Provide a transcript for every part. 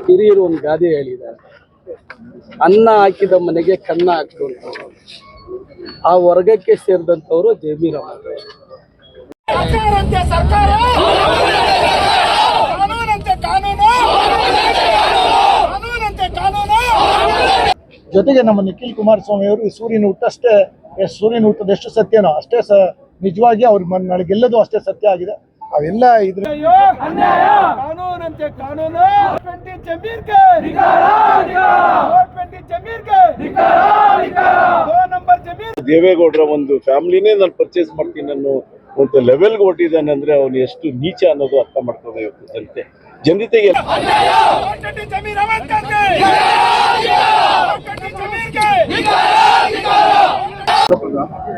ಹಿರಿಯರು ಒಂದು ಗಾದೆ ಹೇಳಿದ್ದಾರೆ. ಅನ್ನ ಹಾಕಿದ ಮನೆಗೆ ಕನ್ನ ಹಾಕುವಂಥವ್ರು ಆ ವರ್ಗಕ್ಕೆ ಸೇರಿದಂಥವರು ಜಮೀರಮ್ಮ ಸರ್ಕಾರ! ಕಾನೂನು! ಜೊತೆಗೆ ನಮ್ಮ ನಿಖಿಲ್ ಕುಮಾರಸ್ವಾಮಿ ಅವರು ಈ ಸೂರ್ಯನ ಹುಟ್ಟಷ್ಟೇ ಎಷ್ಟು ಸೂರ್ಯನ ಹುಟ್ಟದ ಎಷ್ಟು ಸತ್ಯನೋ ಅಷ್ಟೇ ಸ ನಿಜವಾಗಿ ಅವ್ರ ಮನ್- ನಾಳೆ ಗೆಲ್ಲೋದು ಅಷ್ಟೇ ಸತ್ಯ ಆಗಿದೆ. ಅವೆಲ್ಲ ಇದ್ರ ಕಾನೂನಂತೆ ಕಾನೂನು. ಜಮೀರ್. ದೇವೇಗೌಡರ ಒಂದು ಫ್ಯಾಮಿಲಿನೇ ನಾನು ಪರ್ಚೇಸ್ ಮಾಡ್ತೀನಿ ಅನ್ನೋ ಒಂದು ಲೆವೆಲ್ಗೆ ಹೊಟ್ಟಿದ್ದಾನೆ ಅಂದ್ರೆ ಅವನು ಎಷ್ಟು ನೀಚ ಅನ್ನೋದು ಅರ್ಥ ಮಾಡ್ತದೆ ಇವತ್ತು ಜನತೆ. ಜನತೆಗೆ ಜಮೀರ್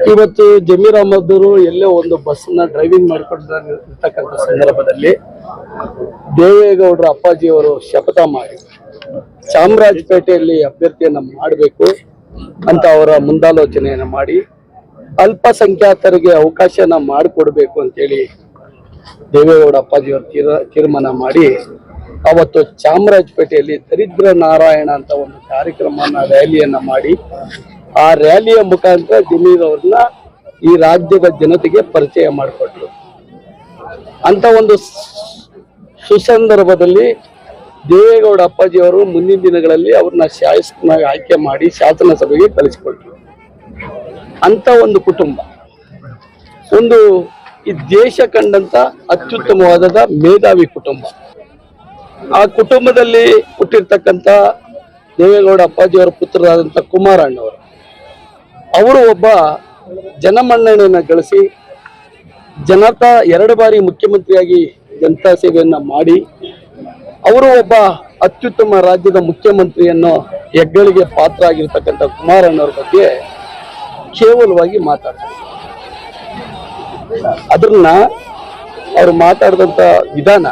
ಇವತ್ತು ಜಮೀರ್ ಅಹಮದ್ ಅವರು ಎಲ್ಲೋ ಒಂದು ಬಸ್ನ ಡ್ರೈವಿಂಗ್ ಮಾಡ್ಕೊಂಡಿರ್ತಕ್ಕಂಥ ಸಂದರ್ಭದಲ್ಲಿ ದೇವೇಗೌಡರ ಅಪ್ಪಾಜಿಯವರು ಶಪಥ ಮಾಡಿ ಚಾಮರಾಜಪೇಟೆಯಲ್ಲಿ ಅಭ್ಯರ್ಥಿಯನ್ನ ಮಾಡಬೇಕು ಅಂತ ಅವರ ಮುಂದಾಲೋಚನೆಯನ್ನ ಮಾಡಿ ಅಲ್ಪಸಂಖ್ಯಾತರಿಗೆ ಅವಕಾಶನ ಮಾಡಿಕೊಡ್ಬೇಕು ಅಂತೇಳಿ ದೇವೇಗೌಡ ಅಪ್ಪಾಜಿಯವರು ತೀರ, ತೀರ್ಮಾನ ಮಾಡಿ ಅವತ್ತು ಚಾಮರಾಜಪೇಟೆಯಲ್ಲಿ ದರಿದ್ರ ನಾರಾಯಣ ಅಂತ ಒಂದು ಕಾರ್ಯಕ್ರಮನ ರ್ಯಾಲಿಯನ್ನ ಮಾಡಿ ಆ ರ್ಯಾಲಿಯ ಮುಖಾಂತರ ಜಮೀರ್ ಅವ್ರನ್ನ ಈ ರಾಜ್ಯದ ಜನತೆಗೆ ಪರಿಚಯ ಮಾಡಿಕೊಟ್ರು. ಅಂತ ಒಂದು ಸುಸಂದರ್ಭದಲ್ಲಿ ದೇವೇಗೌಡ ಅಪ್ಪಾಜಿಯವರು ಮುಂದಿನ ದಿನಗಳಲ್ಲಿ ಅವ್ರನ್ನ ಶಾಸಕನಾಗಿ ಆಯ್ಕೆ ಮಾಡಿ ಶಾಸನ ಸಭೆಗೆ ಕಲಿಸಿಕೊಟ್ರು ಅಂತ ಒಂದು ಕುಟುಂಬ. ಒಂದು ಈ ದೇಶ ಕಂಡಂತ ಅತ್ಯುತ್ತಮವಾದ ಮೇಧಾವಿ ಕುಟುಂಬ. ಆ ಕುಟುಂಬದಲ್ಲಿ ಹುಟ್ಟಿರ್ತಕ್ಕಂಥ ದೇವೇಗೌಡ ಅಪ್ಪಾಜಿಯವರ ಪುತ್ರರಾದಂಥ ಕುಮಾರಣ್ಣವರು. ಅವರು ಒಬ್ಬ ಜನಮನ್ನಣೆಯನ್ನು ಗಳಿಸಿ ಜನತಾ ಎರಡು ಬಾರಿ ಮುಖ್ಯಮಂತ್ರಿಯಾಗಿ ಜನತಾ ಸೇವೆಯನ್ನು ಮಾಡಿ, ಅವರು ಒಬ್ಬ ಅತ್ಯುತ್ತಮ ರಾಜ್ಯದ ಮುಖ್ಯಮಂತ್ರಿಯನ್ನು ಹೆಗ್ಗಳಿಗೆ ಪಾತ್ರ ಆಗಿರ್ತಕ್ಕಂಥ ಕುಮಾರಣ್ಣವ್ರ ಬಗ್ಗೆ ಕೇವಲವಾಗಿ ಮಾತಾಡ್ತಾರೆ. ಅದನ್ನ ಅವರು ಮಾತಾಡಿದಂಥ ವಿಧಾನ,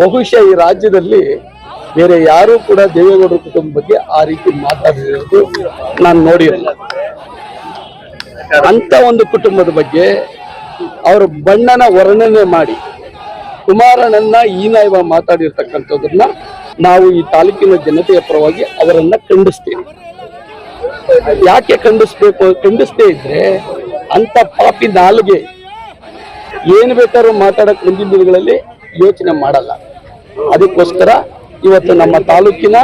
ಬಹುಶಃ ಈ ರಾಜ್ಯದಲ್ಲಿ ಬೇರೆ ಯಾರೂ ಕೂಡ ದೇವೇಗೌಡರ ಕುಟುಂಬ ಬಗ್ಗೆ ಆ ರೀತಿ ಮಾತಾಡಿರೋದು ನಾನು ನೋಡಿರಲಿಲ್ಲ ಅಂತ ಒಂದು ಕುಟುಂಬದ ಬಗ್ಗೆ ಅವರ ಬಣ್ಣನ ವರ್ಣನೆ ಮಾಡಿ ಕುಮಾರನನ್ನ ಹೀನಾಯವ ಮಾತಾಡಿರ್ತಕ್ಕಂಥದ್ದನ್ನ ನಾವು ಈ ತಾಲೂಕಿನ ಜನತೆಯ ಪರವಾಗಿ ಅವರನ್ನ ಖಂಡಿಸ್ತೀವಿ. ಯಾಕೆ ಖಂಡಿಸ್ಬೇಕು? ಖಂಡಿಸ್ತೇ ಇದ್ರೆ ಅಂತ ಪಾಪಿ ನಾಲ್ಗೆ ಏನ್ ಬೇಕಾದ್ರೂ ಮಾತಾಡಕ್ ಮುಂದಿನ ದಿನಗಳಲ್ಲಿ ಯೋಚನೆ ಮಾಡಲ್ಲ. ಅದಕ್ಕೋಸ್ಕರ ಇವತ್ತು ನಮ್ಮ ತಾಲೂಕಿನ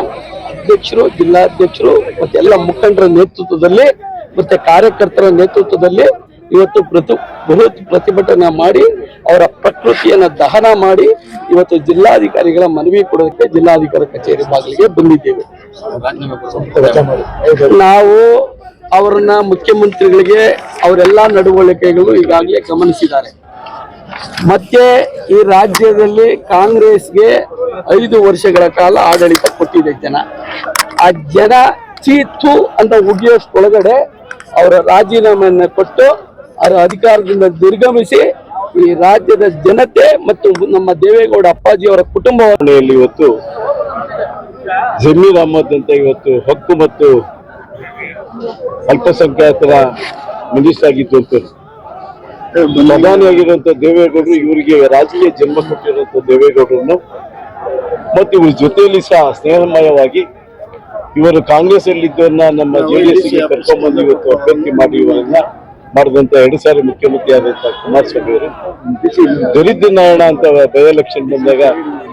ಅಧ್ಯಕ್ಷರು, ಜಿಲ್ಲಾಧ್ಯಕ್ಷರು ಮತ್ತೆ ಎಲ್ಲ ಮುಖಂಡರ ನೇತೃತ್ವದಲ್ಲಿ ಮತ್ತೆ ಕಾರ್ಯಕರ್ತರ ನೇತೃತ್ವದಲ್ಲಿ ಇವತ್ತು ಪ್ರತಿ ಬೃಹತ್ ಪ್ರತಿಭಟನೆ ಮಾಡಿ ಅವರ ಪ್ರಕೃತಿಯನ್ನ ದಹನ ಮಾಡಿ ಇವತ್ತು ಜಿಲ್ಲಾಧಿಕಾರಿಗಳ ಮನವಿ ಕೊಡೋದಕ್ಕೆ ಜಿಲ್ಲಾಧಿಕಾರಿ ಕಚೇರಿ ಬಾಗಿಲಿಗೆ ಬಂದಿದ್ದೇವೆ. ನಾವು ಅವರನ್ನ ಮುಖ್ಯಮಂತ್ರಿಗಳಿಗೆ ಅವರೆಲ್ಲ ನಡವಳಿಕೆಗಳು ಈಗಾಗಲೇ ಗಮನಿಸಿದ್ದಾರೆ. ಮತ್ತೆ ಈ ರಾಜ್ಯದಲ್ಲಿ ಕಾಂಗ್ರೆಸ್ಗೆ ಐದು ವರ್ಷಗಳ ಕಾಲ ಆಡಳಿತ ಕೊಟ್ಟಿದೆ ಜನ. ಆ ಜನ ಚೀತು ಅಂತ ಉಗಿಯೋಷ್ಟ್ರೊಳಗಡೆ ಅವರ ರಾಜೀನಾಮೆಯನ್ನು ಕೊಟ್ಟು ಅವರ ಅಧಿಕಾರದಿಂದ ನಿರ್ಗಮಿಸಿ ಈ ರಾಜ್ಯದ ಜನತೆ ಮತ್ತು ನಮ್ಮ ದೇವೇಗೌಡ ಅಪ್ಪಾಜಿಯವರ ಕುಟುಂಬವನ್ನು ಚುನಾವಣೆಯಲ್ಲಿ ಇವತ್ತು ಜಮೀರ್ ಅಹಮದ್ ಅಂತ ಇವತ್ತು ಹಕ್ಕು ಮತ್ತು ಅಲ್ಪಸಂಖ್ಯಾತರ ಮಿನಿಸ್ಟರ್ ಆಗಿತ್ತು ಅಂತ. ಪ್ರಧಾನಿಯಾಗಿರುವಂತ ದೇವೇಗೌಡರು ಇವರಿಗೆ ರಾಜಕೀಯ ಜನ್ಮ ಕೊಟ್ಟಿರುವಂತ ದೇವೇಗೌಡರನ್ನು ಮತ್ತು ಇವ್ರ ಜೊತೆಯಲ್ಲಿ ಸಹ ಸ್ನೇಹಮಯವಾಗಿ ಇವರು ಕಾಂಗ್ರೆಸ್ ಅಲ್ಲಿ ಇದ್ದವನ್ನ ನಮ್ಮ ಜೆಡಿಎಸ್ಗೆ ಕರ್ಕೊಂಡ್ಬಂದು ಇವತ್ತು ಅಭ್ಯರ್ಥಿ ಮಾಡಿ ಇವರನ್ನ ಮಾಡಿದಂತ ಎರಡು ಸಾರಿ ಮುಖ್ಯಮಂತ್ರಿ ಆದಂತ ಕುಮಾರಸ್ವಾಮಿ ಅವರು. ದರಿದ್ರ ನಾರಾಯಣ ಅಂತ ಬೈ ಎಲೆಕ್ಷನ್ ಬಂದಾಗ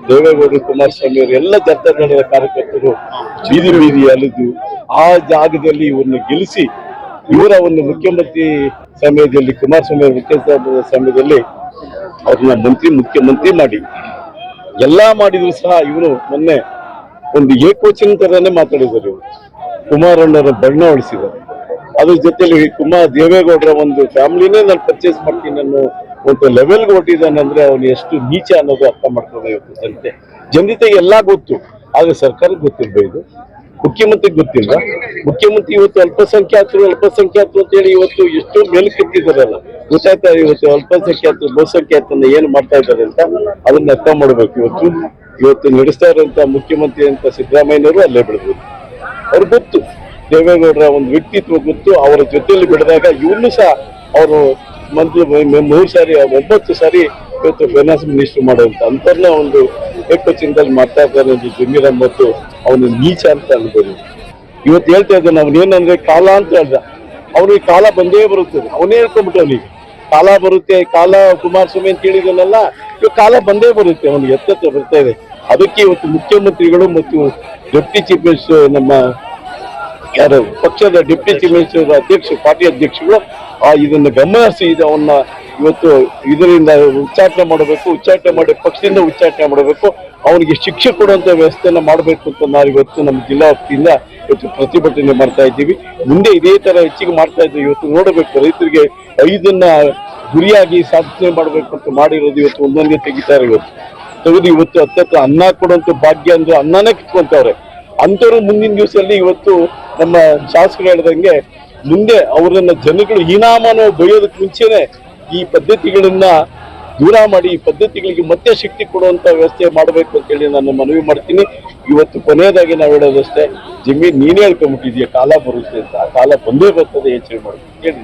ದೇವೇಗೌಡರು ಕುಮಾರಸ್ವಾಮಿ ಅವರು ಎಲ್ಲ ಜನತಾದಳದ ಕಾರ್ಯಕರ್ತರು ಬೀದಿ ಬೀದಿ ಅಲಿದು ಆ ಜಾಗದಲ್ಲಿ ಇವರನ್ನ ಗೆಲ್ಲಿಸಿ ಇವರ ಒಂದು ಮುಖ್ಯಮಂತ್ರಿ ಸಮಯದಲ್ಲಿ ಕುಮಾರಸ್ವಾಮಿ ಅವರ ಮುಖ್ಯಮಂತ್ರಿ ಸಮಯದಲ್ಲಿ ಅವ್ರನ್ನ ಮಂತ್ರಿ ಮುಖ್ಯಮಂತ್ರಿ ಮಾಡಿ. ಎಲ್ಲಾ ಮಾಡಿದ್ರು ಸಹ ಇವರು ಮೊನ್ನೆ ಒಂದು ಏಕೋಚಿನ ತರನೇ ಮಾತಾಡಿದ್ದಾರೆ ಇವರು. ಕುಮಾರಣ್ಣರ ಬಣ್ಣ ಉಳಿಸಿದ್ದಾರೆ ಅದ್ರ ಜೊತೆಲಿ ಕುಮಾರ್ ದೇವೇಗೌಡರ ಒಂದು ಫ್ಯಾಮಿಲಿನೇ ನಾನು ಪರ್ಚೇಸ್ ಮಾಡ್ತೀನಿ ಅನ್ನೋ ಒಂದು ಲೆವೆಲ್ಗೆ ಹೊಟ್ಟಿದ್ದಾನೆ ಅಂದ್ರೆ ಅವನು ಎಷ್ಟು ನೀಚ ಅನ್ನೋದು ಅರ್ಥ ಮಾಡ್ತದೆ ಇವತ್ತು ಜನತೆ. ಜನತೆಗೆ ಎಲ್ಲ ಗೊತ್ತು, ಆದ್ರೆ ಸರ್ಕಾರಕ್ಕೆ ಗೊತ್ತಿರ್ಬೋದು ಮುಖ್ಯಮಂತ್ರಿಗೆ ಗೊತ್ತಿಲ್ಲ ಮುಖ್ಯಮಂತ್ರಿ ಇವತ್ತು ಅಲ್ಪಸಂಖ್ಯಾತರು ಅಲ್ಪಸಂಖ್ಯಾತರು ಅಂತ ಹೇಳಿ ಇವತ್ತು ಎಷ್ಟೋ ಮೇಲಕ್ಕೆತ್ತಿದಾರಲ್ಲ ಗೊತ್ತಾಯ್ತಾ ಇವತ್ತು ಅಲ್ಪಸಂಖ್ಯಾತರು ಬಹುಸಂಖ್ಯಾತರನ್ನ ಏನು ಮಾಡ್ತಾ ಇದ್ದಾರೆ ಅಂತ ಅದನ್ನ ಅರ್ಥ ಮಾಡ್ಬೇಕು. ಇವತ್ತು ಇವತ್ತು ನಡೆಸ್ತಾ ಇರುವಂತ ಮುಖ್ಯಮಂತ್ರಿ ಅಂತ ಸಿದ್ದರಾಮಯ್ಯನವರು ಅಲ್ಲೇ ಬೆಳೆದ್ರು ಅವ್ರು ಗೊತ್ತು, ದೇವೇಗೌಡರ ಒಂದು ವ್ಯಕ್ತಿತ್ವ ಗೊತ್ತು, ಅವರ ಜೊತೆಯಲ್ಲಿ ಬೆಳೆದಾಗ ಇವನು ಸಹ ಅವರು ಮಂತ್ರಿ ಮೂರು ಸಾರಿ, ಒಂಬತ್ತು ಸಾರಿ ಇವತ್ತು ಫೈನಾನ್ಸ್ ಮಿನಿಸ್ಟರ್ ಮಾಡುವಂತ ಅಂತರ್ನ ಒಂದು ಏಕಚಿಂತಲ್ಲಿ ಮಾಡ್ತಾ ಇದ್ದಾರೆ ಜಮೀರ ಮತ್ತು ಅವನು ನೀಚ ಅಂತ ಅನ್ಬೋದು. ಇವತ್ತು ಹೇಳ್ತಾ ಇದ್ದಾನೆ ಏನಂದ್ರೆ ಕಾಲ ಅಂತ ಹೇಳ್ದ ಅವನಿಗೆ ಕಾಲ ಬಂದೇ ಬರುತ್ತದೆ ಅವನೇ ಹೇಳ್ಕೊಂಡ್ಬಿಟ್ಟು ಅವನಿಗೆ? ಕಾಲ ಬರುತ್ತೆ, ಕಾಲ ಕುಮಾರಸ್ವಾಮಿ ಅಂತ ಹೇಳಿದನಲ್ಲ, ಇವಾಗ ಕಾಲ ಬಂದೇ ಬರುತ್ತೆ, ಒಂದು ಎತ್ತರ ಬರ್ತಾ ಇದೆ. ಅದಕ್ಕೆ ಇವತ್ತು ಮುಖ್ಯಮಂತ್ರಿಗಳು ಮತ್ತು ಡೆಪ್ಟಿ ಚೀಫ್ ಮಿನಿಸ್ಟರ್, ನಮ್ಮ ಯಾರು, ಪಕ್ಷದ ಡೆಪ್ಟಿ ಚೀಫ್ ಮಿನಿಸ್ಟರ್ ಅಧ್ಯಕ್ಷ, ಪಾರ್ಟಿ ಅಧ್ಯಕ್ಷಗಳು, ಆ, ಇದನ್ನು ಗಮನಿಸಿ ಇದು ಅವನ್ನ ಇವತ್ತು ಇದರಿಂದ ಉಚ್ಚಾಟನೆ ಮಾಡಬೇಕು, ಉಚ್ಚಾಟನೆ ಮಾಡಿ ಪಕ್ಷದಿಂದ ಉಚ್ಚಾಟನೆ ಮಾಡಬೇಕು. ಅವನಿಗೆ ಶಿಕ್ಷೆ ಕೊಡುವಂತ ವ್ಯವಸ್ಥೆಯನ್ನ ಮಾಡಬೇಕು ಅಂತ ನಾವು ಇವತ್ತು ನಮ್ಮ ಜಿಲ್ಲಾ ವತಿಯಿಂದ ಇವತ್ತು ಪ್ರತಿಭಟನೆ ಮಾಡ್ತಾ ಇದ್ದೀವಿ. ಮುಂದೆ ಇದೇ ತರ ಹೆಚ್ಚಿಗೆ ಮಾಡ್ತಾ ಇದ್ದೀವಿ ಇವತ್ತು ನೋಡಬೇಕು, ರೈತರಿಗೆ ಐದನ್ನ ಗುರಿಯಾಗಿ ಸಾಧನೆ ಮಾಡಬೇಕು ಅಂತ ಮಾಡಿರೋದು ಇವತ್ತು ಒಂದೊಂದೇ ತೆಗಿತಾರೆ ಇವತ್ತು. ತೆಗೆದು ಇವತ್ತು ಅತ್ಯಂತ ಅನ್ನ ಕೊಡುವಂತ ಭಾಗ್ಯ ಅಂದ್ರೆ ಅನ್ನನೇ ಕಿತ್ಕೊಂತವ್ರೆ. ಅಂಥವ್ರು ಮುಂದಿನ ದಿವಸದಲ್ಲಿ ಇವತ್ತು ನಮ್ಮ ಶಾಸಕರು ಹೇಳ್ದಂಗೆ ಮುಂದೆ ಅವರನ್ನ ಜನಗಳು ಹೀನಾಮಾನ ಬೈಯೋದಕ್ಕೆ ಮುಂಚೆನೆ ಈ ಪದ್ಧತಿಗಳನ್ನ ದೂರ ಮಾಡಿ ಈ ಪದ್ಧತಿಗಳಿಗೆ ಮತ್ತೆ ಶಕ್ತಿ ಕೊಡುವಂತ ವ್ಯವಸ್ಥೆ ಮಾಡಬೇಕು ಅಂತ ಹೇಳಿ ನಾನು ಮನವಿ ಮಾಡ್ತೀನಿ. ಇವತ್ತು ಕೊನೆಯದಾಗಿ ನಾವು ಹೇಳೋದಷ್ಟೇ ಜಮೀನ್ ನೀನೇ ಹೇಳ್ಕೊಂಡ್ಬಿಟ್ಟಿದ್ಯಾ, ಕಾಲ ಬರುತ್ತೆ ಅಂತ. ಆ ಕಾಲ ಬಂದೇ ಬರ್ತದೆ ಯೋಚನೆ ಮಾಡ್ತೀನಿ ಹೇಳಿ